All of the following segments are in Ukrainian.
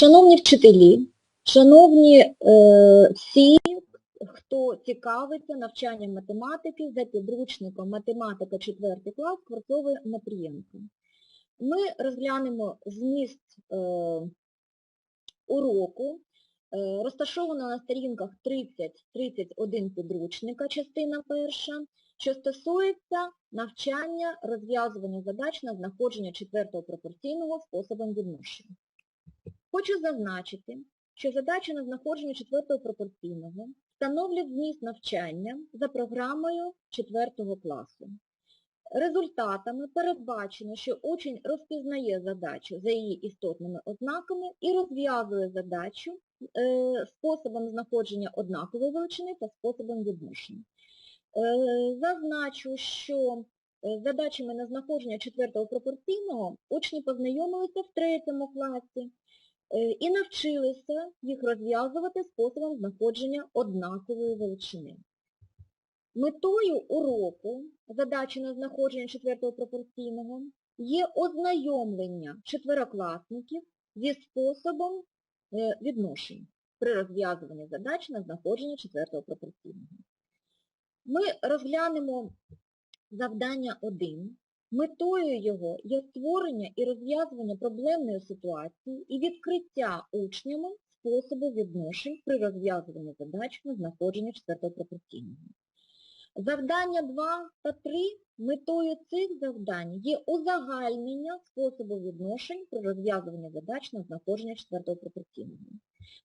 Шановні вчителі, шановні е, всі, хто цікавиться навчанням математики за підручником математика 4 клас Кварцової Матрієнко. Ми розглянемо зміст е, уроку, е, розташовано на сторінках 30-31 підручника, частина перша, що стосується навчання розв'язування задач на знаходження четвертого пропорційного способом відношення. Хочу зазначити, що задачі на знаходження четвертого пропорційного становлять зміст навчання за програмою 4 класу. Результатами передбачено, що учень розпізнає задачу за її істотними ознаками і розв'язує задачу е, способом знаходження однакової величини та способом відношення. Е, Зазначу, що е, задачами на знаходження четвертого пропорційного учні познайомилися в третьому класі і навчилися їх розв'язувати способом знаходження однакової величини. Метою уроку задачі на знаходження четвертого пропорційного є ознайомлення четверокласників зі способом е, відношень при розв'язуванні задач на знаходження четвертого пропорційного. Ми розглянемо завдання 1. Метою його є створення і розв'язування проблемної ситуації і відкриття учнями способу відношень при розв'язуванні задач на знаходження четвертого пропорційного. Завдання 2 та 3 метою цих завдань є узагальнення способу відношень при розв'язуванні задач на знаходження четвертого пропорційного.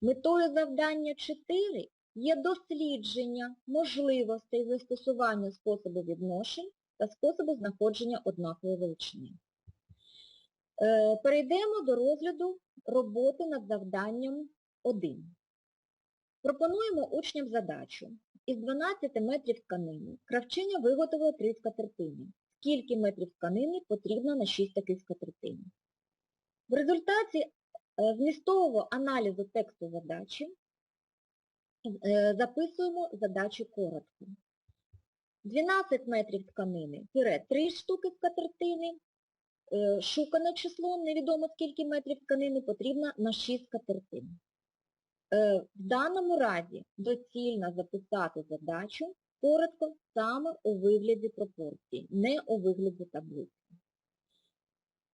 Метою завдання 4 є дослідження можливостей застосування способу відношень та способу знаходження однакової величини. Е, Перейдемо до розгляду роботи над завданням 1. Пропонуємо учням задачу. Із 12 метрів тканини кравчиня виготовила 3 скатертини. Скільки метрів тканини потрібно на 6 таких скатертин? В результаті е, змістового аналізу тексту задачі е, записуємо задачу коротко. 12 метрів тканини, тире 3 штуки скатертини, е, шукане число, невідомо скільки метрів тканини, потрібно на 6 скатертин. Е, В даному разі доцільно записати задачу коротко саме у вигляді пропорцій, не у вигляді таблиці.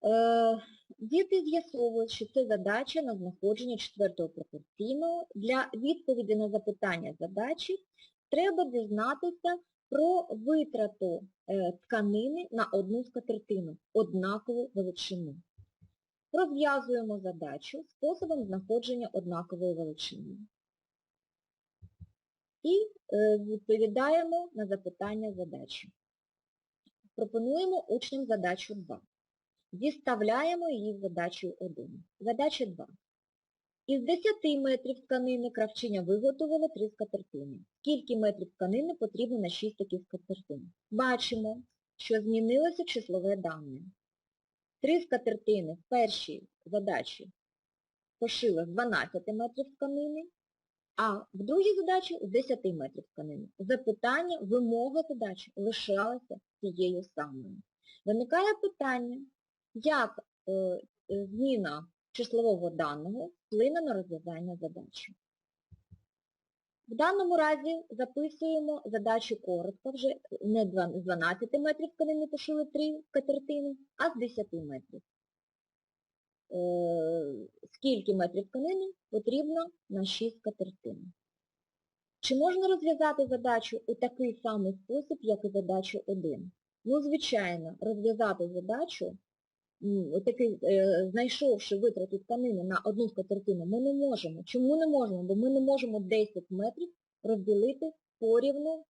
Е, Діти з'ясовують, що це задача на знаходження четвертого пропорційного. Для відповіді на запитання задачі треба дізнатися про витрату е, тканини на одну скатертину, однакову величину. Розв'язуємо задачу способом знаходження однакової величини. І е, відповідаємо на запитання задачі. Пропонуємо учням задачу 2. Діставляємо її з задачею 1. Задача 2. Із 10 метрів тканини кравчиня виготовила 3 скатертини. Скільки метрів тканини потрібно на 6 таких скатертин? Бачимо, що змінилося числове дане. Три скатертини в першій задачі пошили з 12 метрів тканини, а в другій задачі з 10 метрів тканини. Запитання, вимога задачі лишалася тією самою. Виникає питання, як е, е, зміна числового даного вплине на розв'язання задачі. В даному разі записуємо задачу коротко, вже не з 12 метрів тканини пошили 3 скатертини, а з 10 метрів. Е, Скільки метрів тканини потрібно на 6 скатертин. Чи можна розв'язати задачу у такий самий спосіб, як і задачу 1? Ну, звичайно, розв'язати задачу, м, отакий, е, знайшовши витрату тканини на одну скатертину, ми не можемо. Чому не можемо? Бо ми не можемо 10 метрів розділити порівну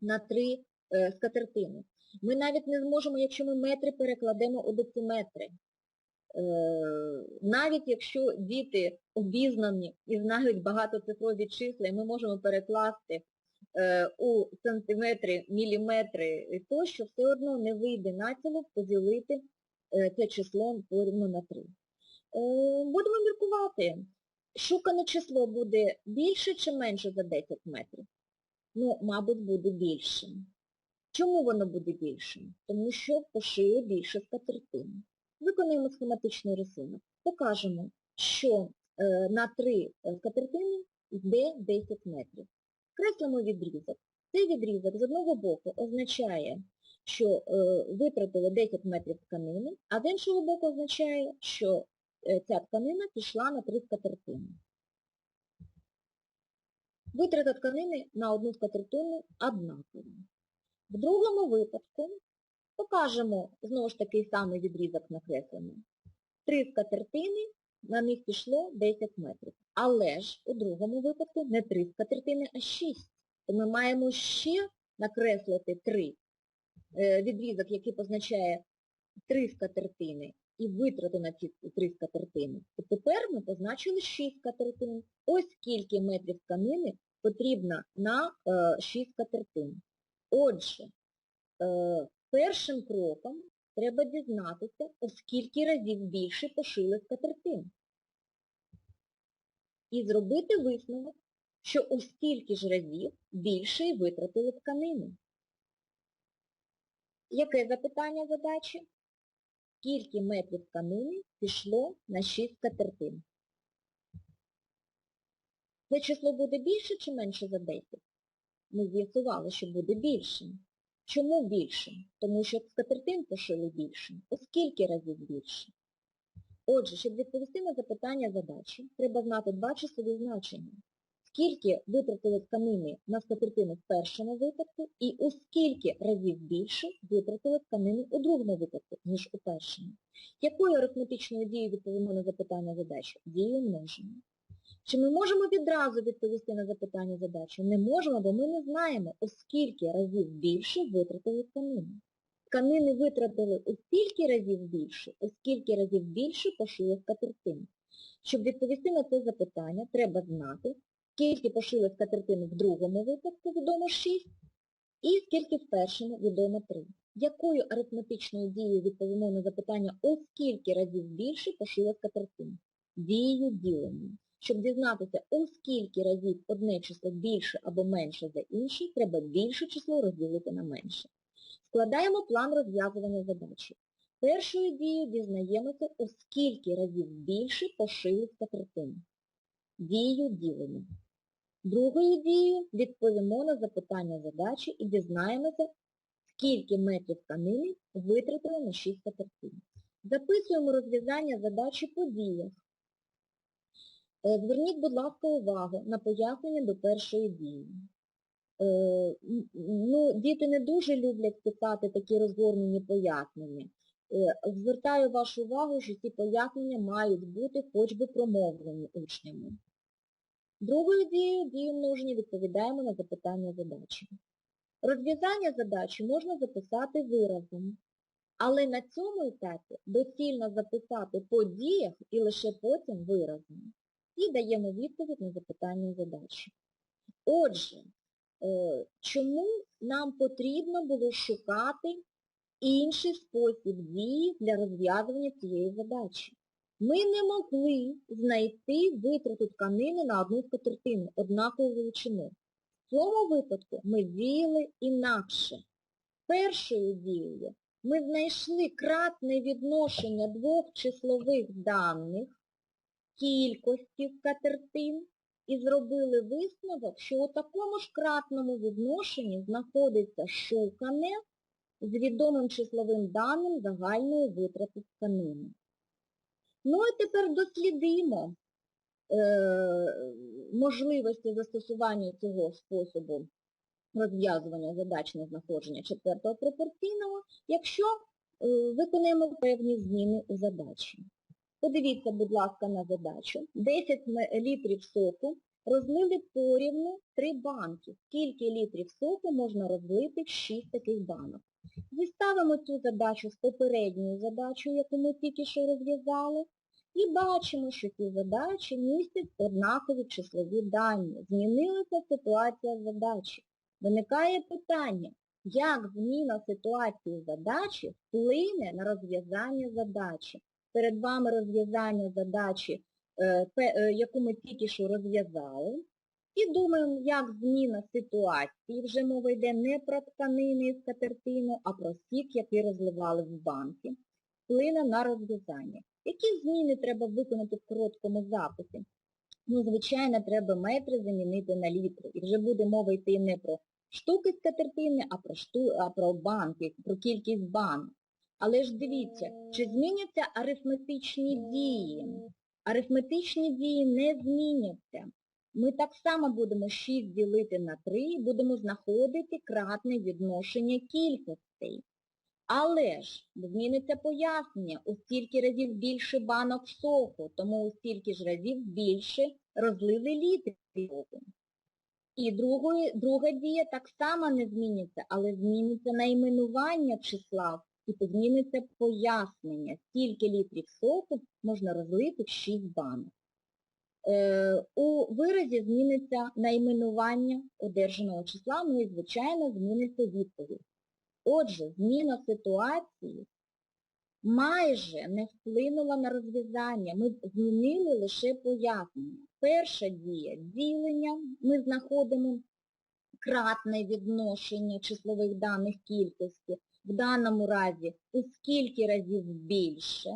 на 3 е, скатертини. Ми навіть не зможемо, якщо ми метри перекладемо у дециметри. Е, Навіть якщо діти обізнані і знають багатоцифрові числа, і ми можемо перекласти у сантиметри, міліметри тощо, все одно не вийде націло поділити е, це число порівну на 3. Е, Будемо міркувати. Шукане число буде більше чи менше за 10 метрів? Ну, мабуть, буде більшим. Чому воно буде більшим? Тому що пошили більше скатертин. Виконуємо схематичний рисунок. Покажемо, що е, на 3 скатертини йде 10 метрів. Креслимо відрізок. Цей відрізок з одного боку означає, що е, витратили 10 метрів тканини, а з іншого боку означає, що е, ця тканина пішла на 3 скатертини. Витрата тканини на одну скатертину однакова. В другому випадку покажемо знову ж такий самий відрізок накреслений. Три скатертини, на них пішло 10 метрів. Але ж у другому випадку не три скатертини, а 6. То ми маємо ще накреслити три е, відрізок, який позначає три скатертини, і витрату на ці три скатертини. І тепер ми позначили 6 скатертин. Ось скільки метрів тканини потрібно на е, 6 скатертин. Отже, е, першим кроком треба дізнатися, у скільки разів більше пошили скатертин. І зробити висновок, що у стільки ж разів більше й витратили тканини. Яке запитання задачі? Скільки метрів тканини пішло на 6 скатертин? Це число буде більше чи менше за 10? Ми з'ясували, що буде більшим. Чому більшим? Тому що скатертин пошили більшим. У скільки разів більше? Отже, щоб відповісти на запитання задачі, треба знати два числові значення. Скільки витратили тканини на скатертину в першому випадку і у скільки разів більше витратили тканини у другому випадку, ніж у першому. Якою арифметичною дією відповімо на запитання задачі? Дією множення. Чи ми можемо відразу відповісти на запитання задачі? Не можемо, бо ми не знаємо, у скільки разів більше витратили тканини. Тканини витратили у скільки разів більше, у скільки разів більше пошили скатертин. Щоб відповісти на це запитання, треба знати, скільки пошили скатертин в другому випадку, відомо 6, і скільки в першому відомо 3. Якою арифметичною дією відповімо на запитання, у скільки разів більше пошили скатертин? Дією ділення. Щоб дізнатися, у скільки разів одне число більше або менше за інше, треба більше число розділити на менше. Складаємо план розв'язування задачі. Першою дією дізнаємося, у скільки разів більше пошили скатертин. Дією ділення. Другою дією відповімо на запитання задачі і дізнаємося, скільки метрів тканини витратили на 6 скатертин. Записуємо розв'язання задачі по діях. Е, Зверніть, будь ласка, увагу на пояснення до першої дії. Е, Ну, Діти не дуже люблять писати такі розгорнені пояснення. Е, Звертаю вашу увагу, що ці пояснення мають бути хоч би промовлені учнями. Другою дією, дією множення, відповідаємо на запитання задачі. Розв'язання задачі можна записати виразом, але на цьому етапі доцільно записати по діях і лише потім виразом. І даємо відповідь на запитання задачі. Отже, е, чому нам потрібно було шукати інший спосіб дії для розв'язування цієї задачі? Ми не могли знайти витрату тканини на одну скатертину, однакову величину. В цьому випадку ми діяли інакше. Першою дією ми знайшли кратне відношення двох числових даних, кількості скатертин, і зробили висновок, що у такому ж кратному відношенні знаходиться шукане з відомим числовим даним загальної витрати тканини. Ну і тепер дослідимо е, можливості застосування цього способу розв'язування задач на знаходження четвертого пропорційного, якщо е, виконаємо певні зміни у задачі. Подивіться, будь ласка, на задачу. 10 літрів соку розлили порівну 3 банки. Скільки літрів соку можна розлити в 6 таких банок? Зіставимо цю задачу з попередньою задачею, яку ми тільки що розв'язали, і бачимо, що ці задачі містять однакові числові дані. Змінилася ситуація задачі. Виникає питання, як зміна ситуації задачі вплине на розв'язання задачі. Перед вами розв'язання задачі, е, е, яку ми тільки що розв'язали. І думаємо, як зміна ситуації, вже мова йде не про тканини і скатертину, а про сік, який розливали в банки. Вплине на розв'язання. Які зміни треба виконати в короткому записі? Ну, звичайно, треба метри замінити на літри. І вже буде мова йти не про штуки скатертини, а про, шту, а про банки, про кількість банок. Але ж дивіться, чи зміняться арифметичні дії? Арифметичні дії не зміняться. Ми так само будемо 6 ділити на 3 і будемо знаходити кратне відношення кількостей. Але ж зміниться пояснення, у стільки разів більше банок соку, тому у стільки ж разів більше розлили літрів. І другої, друга дія так само не зміниться, але зміниться найменування числа і зміниться пояснення, скільки літрів соку можна розлити в 6 банок. Е, у виразі зміниться найменування одержаного числа, ну і, звичайно, зміниться відповідь. Отже, зміна ситуації майже не вплинула на розв'язання, ми змінили лише пояснення. Перша дія ділення, ми знаходимо кратне відношення числових даних кількості, в даному разі у скільки разів більше.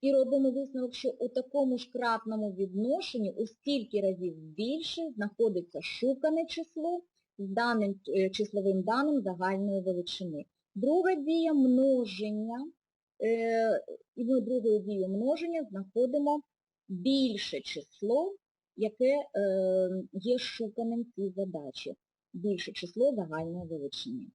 І робимо висновок, що у такому ж кратному відношенні у стільки разів більше знаходиться шукане число з даним е, числовим даним загальної величини. Друга дія множення. Е, і ми другою дією множення знаходимо більше число, яке е, є шуканим в цій задачі. Більше число загальної величини.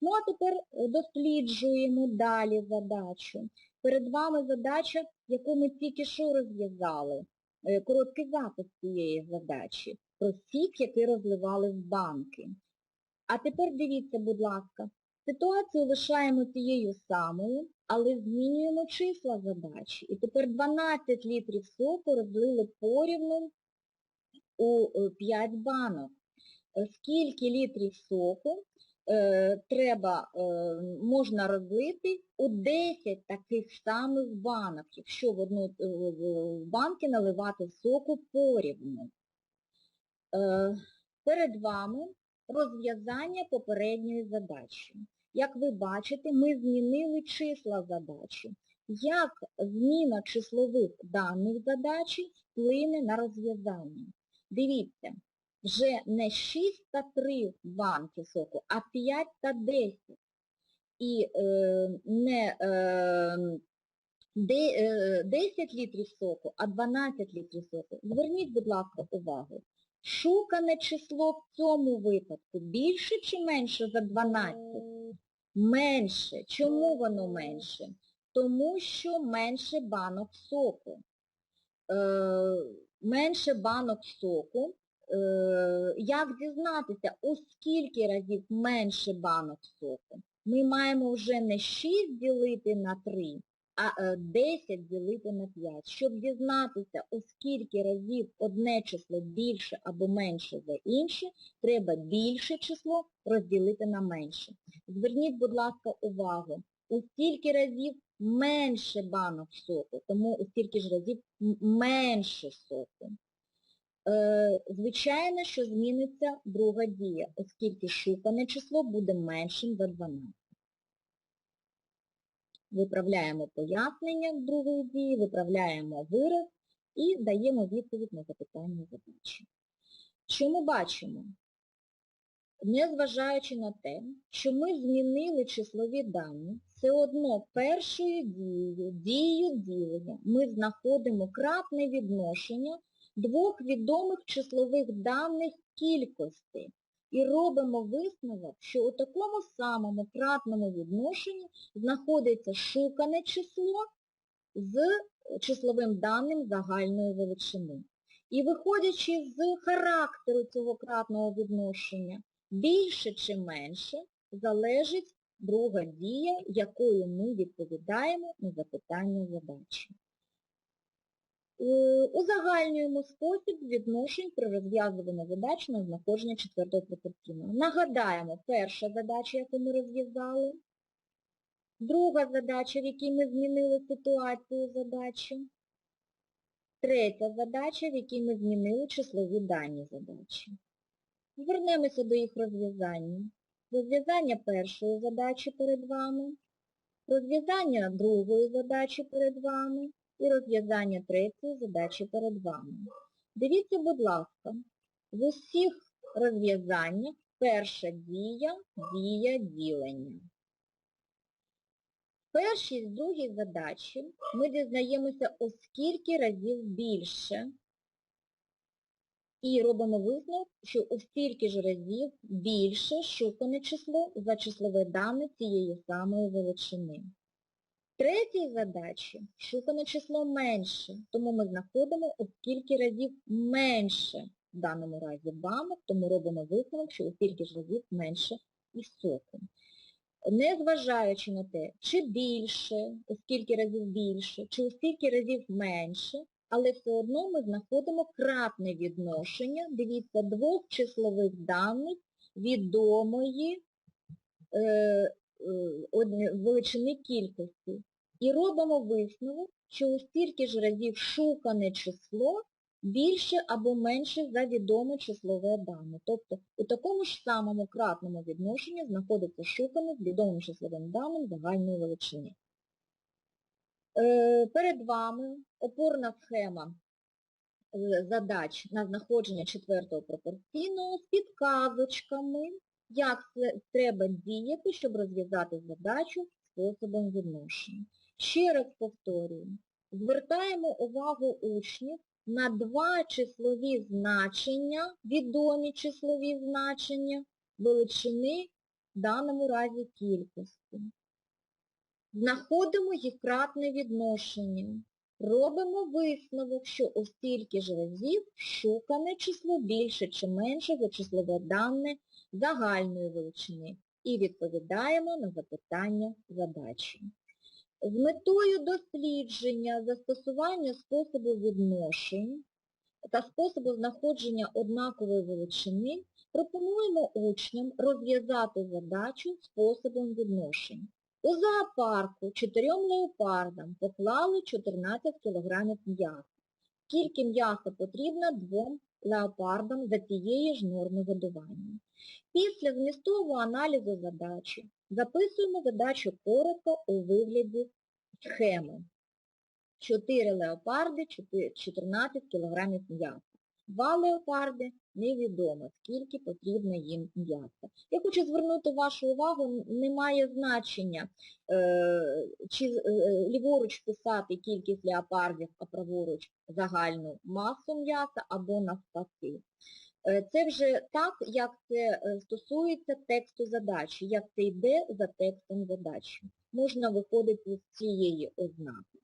Ну а тепер досліджуємо далі задачу. Перед вами задача, яку ми тільки що розв'язали. Короткий запис цієї задачі про сік, який розливали в банки. А тепер дивіться, будь ласка, ситуацію лишаємо тією самою, але змінюємо числа задачі. І тепер 12 літрів соку розлили порівну у 5 банок. Скільки літрів соку е, треба, е, можна розлити у 10 таких самих банок, якщо в одну е, в банки наливати соку порівну. Е, перед вами розв'язання попередньої задачі. Як ви бачите, ми змінили числа задачі. Як зміна числових даних задачі вплине на розв'язання? Дивіться, вже не 6 та 3 банки соку, а 5 та 10. І е, не е, 10 е, літрів соку, а 12 літрів соку. Зверніть, будь ласка, увагу. Шукане число в цьому випадку більше чи менше за 12? Менше. Чому воно менше? Тому що менше банок соку. Е, Менше банок соку. Е, Як дізнатися, у скільки разів менше банок соку? Ми маємо вже не 6 ділити на 3, а 10 е, ділити на 5. Щоб дізнатися, у скільки разів одне число більше або менше за інше, треба більше число розділити на менше. Зверніть, будь ласка, увагу, у стільки разів менше банок соку, тому у стільки ж разів менше соку. Е, звичайно, що зміниться друга дія, оскільки шукане число буде меншим за 12. Виправляємо пояснення другої дії, виправляємо вираз і даємо відповідь на запитання задачі. Що ми бачимо? Незважаючи на те, що ми змінили числові дані, все одно першою дією, дією ділення, ми знаходимо кратне відношення двох відомих числових даних кількостей і робимо висновок, що у такому самому кратному відношенні знаходиться шукане число з числовим даним загальної величини. І виходячи з характеру цього кратного відношення, більше чи менше залежить друга дія, якою ми відповідаємо на запитання задачі. Узагальнюємо спосіб відношень при розв'язуванні задач на знаходження четвертого пропорційного. Нагадаємо, перша задача, яку ми розв'язали, друга задача, в якій ми змінили ситуацію задачі, третя задача, в якій ми змінили числові дані задачі. Звернемося до їх розв'язання. Розв'язання першої задачі перед вами. розв'язання другої задачі перед вами і розв'язання третьої задачі перед вами. Дивіться, будь ласка, в усіх розв'язаннях перша дія – дія ділення. В першій і другій задачі ми дізнаємося, у скільки разів більше і робимо висновок, що у стільки ж разів більше шукане число за числове дане цієї самої величини. Третій задачі шукане число менше, тому ми знаходимо у скільки разів менше в даному разі банок, тому робимо висновок, що у стільки ж разів менше і соку. Незважаючи на те, чи більше, у скільки разів більше, чи у скільки разів менше, але все одно ми знаходимо кратне відношення, дивіться, двох числових даних відомої е, величини кількості. І робимо висновок, що у стільки ж разів шукане число більше або менше за відоме числове дане. Тобто у такому ж самому кратному відношенні знаходиться шукане з відомим числовим даним загальної величини. Е, Перед вами опорна схема е, задач на знаходження четвертого пропорційного з підказочками, як треба діяти, щоб розв'язати задачу способом відношення. Ще раз повторюю, звертаємо увагу учнів на два числові значення, відомі числові значення величини в даному разі кількості. Знаходимо їх кратне відношення. Робимо висновок, що у стільки ж разів шукане число більше чи менше за числове дане загальної величини і відповідаємо на запитання задачі. З метою дослідження застосування способу відношень та способу знаходження однакової величини пропонуємо учням розв'язати задачу способом відношень. У зоопарку чотирьом леопардам поклали 14 кг м'яса. Скільки м'яса потрібно двом леопардам за тієї ж норми годування. Після змістового аналізу задачі записуємо задачу коротко у вигляді схеми. 4 леопарди, 14 кг м'яса. Два леопарди невідомо, скільки потрібно їм м'яса. Я хочу звернути вашу увагу, немає значення, е, чи е, ліворуч писати кількість леопардів, а праворуч загальну масу м'яса або навпаки. Е, Це вже так, як це стосується тексту задачі, як це йде за текстом задачі. Можна виходити з цієї ознаки.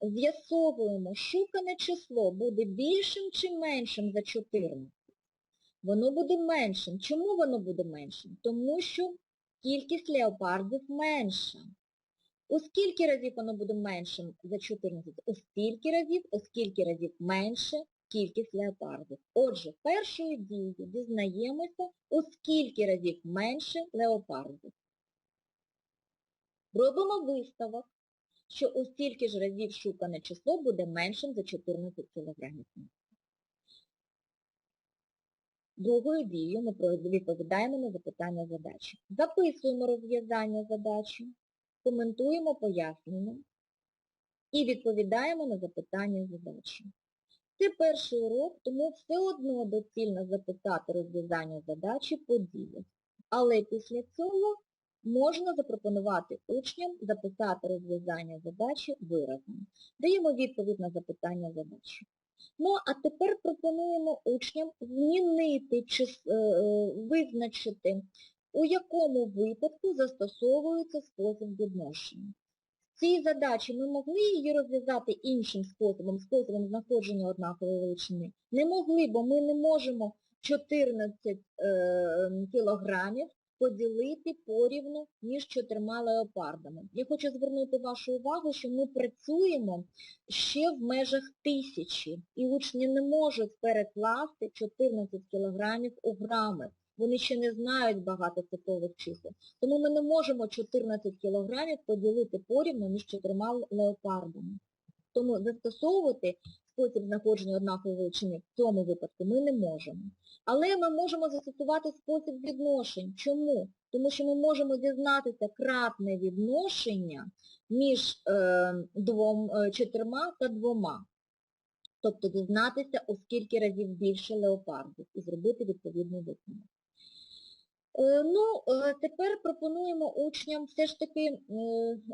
З'ясовуємо, шукане число буде більшим чи меншим за 14. Воно буде меншим. Чому воно буде меншим? Тому що кількість леопардів менша. У скільки разів воно буде меншим за 14? У стільки разів, у скільки разів менше кількість леопардів. Отже, першою дією дізнаємося, у скільки разів менше леопардів. Робимо висновок, що у стільки ж разів шукане число буде меншим за 14 кг. Другою дією ми відповідаємо на запитання задачі. Записуємо розв'язання задачі, коментуємо пояснення і відповідаємо на запитання задачі. Це перший урок, тому все одно доцільно записати розв'язання задачі по діях. Але після цього можна запропонувати учням записати розв'язання задачі виразом. Даємо відповідь на запитання задачі. Ну, а тепер пропонуємо учням змінити, чи е, е, визначити, у якому випадку застосовується спосіб відношення. В цій задачі ми могли її розв'язати іншим способом, способом знаходження однакової величини. Не могли, бо ми не можемо 14 е, кілограмів поділити порівну між чотирма леопардами. Я хочу звернути вашу увагу, що ми працюємо ще в межах тисячі, і учні не можуть перекласти 14 кілограмів у грами. Вони ще не знають багатоцифрових чисел. Тому ми не можемо 14 кілограмів поділити порівну між чотирма леопардами. Тому застосовувати спосіб знаходження однакової величини в цьому випадку ми не можемо. Але ми можемо застосувати спосіб відношень. Чому? Тому що ми можемо дізнатися кратне відношення між е, двом, е, чотирма та двома. Тобто дізнатися, у скільки разів більше леопардів і зробити відповідний висновок. Е, Ну, е, тепер пропонуємо учням все ж таки е,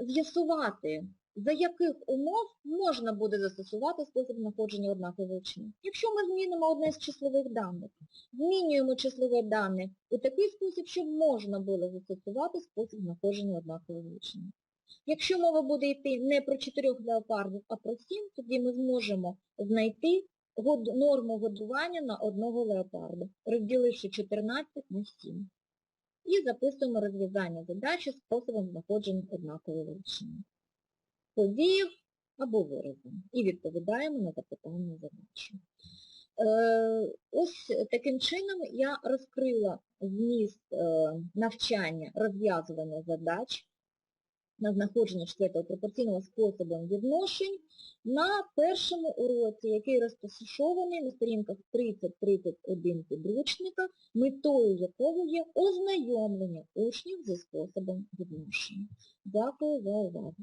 з'ясувати, за яких умов можна буде застосувати спосіб знаходження однакової величини. Якщо ми змінимо одне з числових даних, змінюємо числове дане у такий спосіб, щоб можна було застосувати спосіб знаходження однакової величини. Якщо мова буде йти не про чотирьох леопардів, а про сім, тоді ми зможемо знайти норму годування на одного леопарда, розділивши 14 на 7. І записуємо розв'язання задачі способом знаходження однакової величини. Подіїв або виразом. І відповідаємо на запитання задачі. Е, ось таким чином я розкрила зміст е, навчання розв'язування задач на знаходження четвертого пропорційного способом відношень на першому уроці, який розташований на сторінках 30-31 підручника, метою якого є ознайомлення учнів зі способом відношення. Дякую за увагу.